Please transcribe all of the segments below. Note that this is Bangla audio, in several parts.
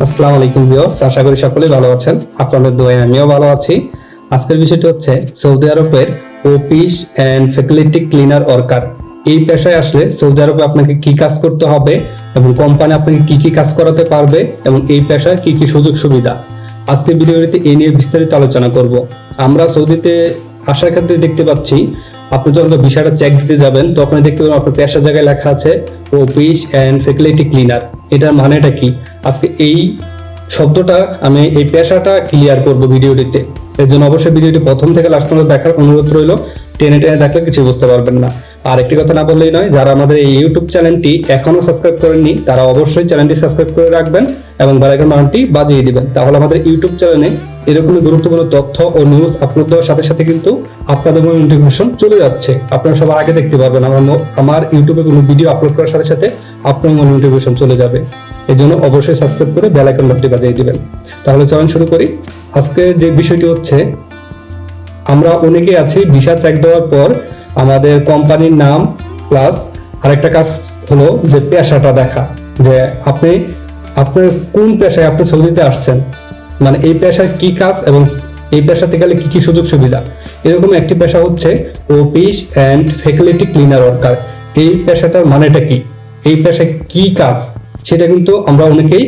আসসালামু আলাইকুম ভিউয়ার্স, আশা করি সকলেই ভালো আছেন। আপনাদের দোয়ায় আমিও ভালো আছি। আজকের বিষয়টি হচ্ছে, সৌদি আরবের office and faculty cleaner worker. এই পেশায় আসলে সৌদি আরবে আপনাকে কি কাজ করতে হবে এবং কোম্পানি আপনাকে কি কি কাজ করাতে পারবে এবং এই পেশায় কি কি সুযোগ সুবিধা। আজকে ভিডিওটিতে এই নিয়ে বিস্তারিত আলোচনা করব। আমরা সৌদিতে আসার ক্ষেত্রে দেখতে পাচ্ছি আপনি যখন বিষয়টা চেক দিতে যাবেন তখন দেখতে পাবেন আপনার পেশা জায়গায় লেখা আছে অফিস অ্যান্ড ফ্যাকাল্টি ক্লিনার এটার মানেটা কি? আজকে এই শব্দটা আমি এই পেশাটা ক্লিয়ার করব ভিডিওটিতে। এর জন্য অবশ্যই ভিডিওটি প্রথম থেকে লাস্ট পর্যন্ত দেখার অনুরোধ রইল। টেনে টেনে দেখলে কিছু বুঝতে পারবেন না। আর একটি কথা না বললেই নয়, যারা আমাদের এই ইউটিউব চ্যানেলটি এখনও সাবস্ক্রাইব করেননি, তারা অবশ্যই চ্যানেলটি সাবস্ক্রাইব করে রাখবেন এবং বেলাইকন বাটনটি বাজিয়ে দিবেন। তাহলে আমাদের ইউটিউব চ্যানেলে এরকমই গুরুত্বপূর্ণ তথ্য ও নিউজ আপলোড দেওয়ার সাথে সাথে কিন্তু আপনাদের মনে নোটিফিকেশন চলে যাচ্ছে। আপনারা সবার আগে দেখতে পারবেন আমার আমার ইউটিউবে কোনো ভিডিও আপলোড করার সাথে সাথে আপনার মনে নোটিফিকেশন চলে যাবে। এই জন্য অবশ্যই সাবস্ক্রাইব করে বেল আইকন বাটনটি বাজিয়ে দিবেন। তাহলে চলুন শুরু করি। আজকে যে বিষয়টি হচ্ছে, আমরা অনেকে আছি ভিসা চেক দেওয়ার পর আমাদের কোম্পানির নাম প্লাস আরেকটা কাজ হলো যে পেশাটা দেখা, যে আপনি আপনার কোন পেশায় আপনি সৌদিতে আসছেন? মানে এই পেশার কি কাজ এবং এই পেশাতে গেলে কি কি সুযোগ সুবিধা? এরকম একটি পেশা হচ্ছে office and faculty cleaner worker. এই পেশাটার মানেটা কি? এই পেশায় কি কাজ? সেটা কিন্তু আমরা অনেকেই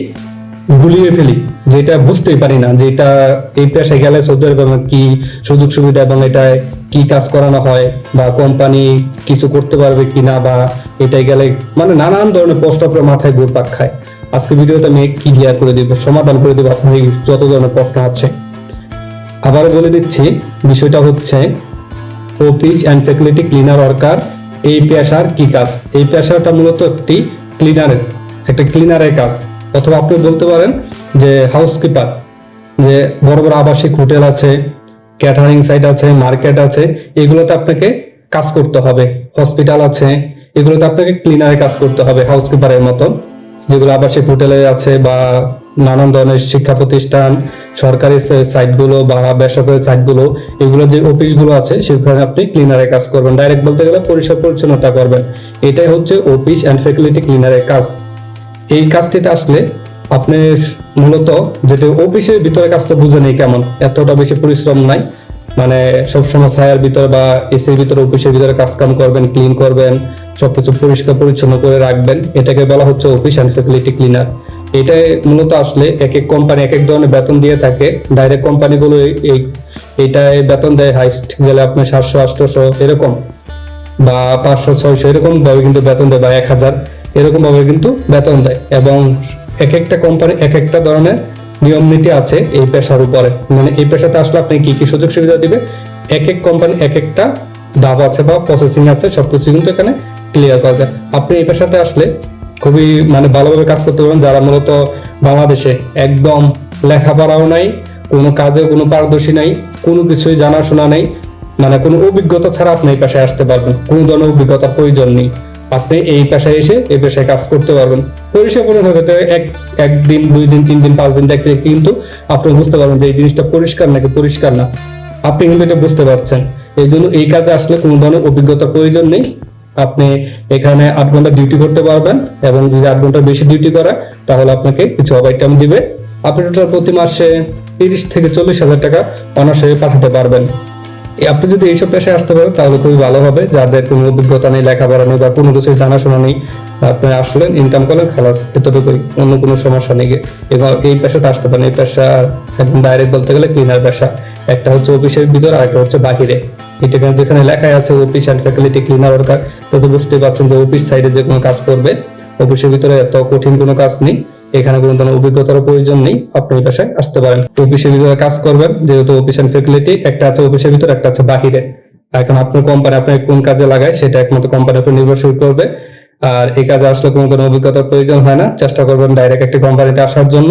গুলিয়ে ফেলি, যেটা বুঝতেই পারি না যে এটা এই পেশায় গেলে সৌদি আরবে কি সুযোগ সুবিধা এবং এটায় কি কাজ করানো হয় বা কোম্পানি কিছু করতে পারবে কিনা বা এটাই গেলে মানে নানান ধরনের প্রশ্ন আপনার মাথায় ঘুরপাক খায়। আজকে ভিডিওতে আমি ক্লিয়ার করে দিব, সমাধান করে দেবো আপনার যত ধরনের প্রশ্ন আছে। আবারও বলে দিচ্ছি, বিষয়টা হচ্ছে office and faculty cleaner worker এই পেশার কি কাজ? এই পেশাটা মূলত একটি ক্লিনারের একটা ক্লিনারের কাজ। অথবা আপনি বলতে পারেন যে হাউসকিপার যে বড় বড় আবাসিক হোটেল আছে ক্যাটারিং সাইট আছে মার্কেট আছে, এগুলোতে আপনাকে কাজ করতে হবে। হসপিটাল আছে, এগুলোতে আপনাকে ক্লিনারে কাজ করতে হবে হাউসকিপারের মতো যেগুলো আবাসিক হোটেলে আছে বা নানান ধরনের শিক্ষা প্রতিষ্ঠান, সরকারি সাইটগুলো বা বেসরকারি সাইটগুলো এগুলো যে অফিসগুলো আছে, সেখানে আপনি ক্লিনারের কাজ করবেন। ডাইরেক্ট বলতে গেলে পরিষ্কার পরিচ্ছন্নতা করবেন। এটাই হচ্ছে অফিস অ্যান্ড ফ্যাকাল্টি ক্লিনারের কাজ। এই কাজটিতে আসলে আপনি মূলত যেটা অফিসের ভিতরে কাজটা বুঝে নেই কেমন, এতটা বেশি পরিশ্রম নাই। মানে সবসময় ছায়ার ভিতরে বা এসির ভিতরে অফিসের ভিতরে কাজ কাম করবেন ক্লিন করবেন, সবকিছু পরিষ্কার পরিচ্ছন্ন করে রাখবেন। এটাকে বলা হচ্ছে অফিস অ্যান্ড ফ্যাসিলিটি ক্লিনার এটাই মূলত আসলে এক এক কোম্পানি এক এক ধরনের বেতন দিয়ে থাকে। ডাইরেক্ট কোম্পানিগুলো এই- এইটায় বেতন দেয় হাইস্ট গেলে আপনার সাতশো, আটশোশো এরকম বা পাঁচশো, ছয়শো এরকম ভাবে কিন্তু বেতন দেয় বা এক হাজার। এরকম ভাবে কিন্তু বেতন দেয় এবং এক একটা কোম্পানি এক একটা ধরনের নিয়ম নীতি আছে এই পেশার উপরে। মানে এই পেশাতে আসলে আপনি কি কি সুযোগ সুবিধা দিবে? এক এক কোম্পানি এক একটা দাব আছে বা প্রসেসিং আছে সবকিছু কিন্তু এখানে ক্লিয়ার করা যায়। আপনি এই পেশাতে আসলে খুবই মানে ভালোভাবে কাজ করতে পারবেন। যারা মূলত বাংলাদেশে একদম লেখাপড়াও নাই, কোনো কাজে কোনো পারদর্শী নাই, কোনো কিছুই জানাশোনা নেই মানে কোনো অভিজ্ঞতা ছাড়া আপনি এই পেশায় আসতে পারবেন। কোনো ধরনের অভিজ্ঞতার প্রয়োজন নেই। আপনি এই পেশায় এসে এই পেশায় কাজ করতে পারবেন। পরিষেবা পূরণ হতে এক একদিন দুই দিন, তিন দিন, পাঁচ দিন দেখলে কিন্তু আপনি বুঝতে পারবেন যে এই জিনিসটা পরিষ্কার নাকি পরিষ্কার না। আপনি কিন্তু এটা বুঝতে পারছেন। এই জন্য এই কাজে আসলে কোনো ধরনের অভিজ্ঞতার প্রয়োজন নেই। আপনি এখানে আট ঘণ্টা ডিউটি করতে পারবেন এবং যদি আট ঘণ্টার বেশি ডিউটি করে, তাহলে আপনাকে কিছু ওভারটাইম দিবে। আপনি টোটাল প্রতি মাসে তিরিশ থেকে চল্লিশ হাজার টাকা অনার্সে পাঠাতে পারবেন। আপনি যদি এইসব পেশায় আসতে পারেন, তাহলে খুবই ভালো হবে। যাদের কোনো অভিজ্ঞতা নেই, লেখাপড়া নেই বা কোনো কিছু জানাশোনা নেই, আপনি আসলেন ইনকাম করলেন, খালাস, এতটুকুই। অন্য কোনো সমস্যা নেই। এবং এই পেশাতে আসতে পারেন। এই পেশা একদম ডাইরেক্ট বলতে গেলে ক্লিনার পেশা। একটা হচ্ছে অফিসের ভিতর, আর একটা হচ্ছে বাহিরে। এটা যেখানে লেখাই আছে office and faculty cleaner worker তো বুঝতে পারছেন যে অফিস সাইডে যে কোনো কাজ করবে অফিসের ভিতরে এত কঠিন কোনো কাজ নেই। এখানে কোনো ধরনের অভিজ্ঞতার প্রয়োজন নেই। আপনি এই পেশায় আসতে পারেন। অফিসের ভিতরে কাজ করবেন, যেহেতু অফিস অ্যান্ড ফ্যাকাল্টি একটা আছে অফিসের ভিতরে, একটা আছে বাহিরে। এখন আপনার কোম্পানি আপনাকে কোন কাজে লাগায়, সেটা একমাত্র কোম্পানির উপর নির্ভরশীল করবে। আর এই কাজে আসলে কোনো ধরনের অভিজ্ঞতার প্রয়োজন হয় না। চেষ্টা করবেন ডাইরেক্ট একটি কোম্পানিতে আসার জন্য।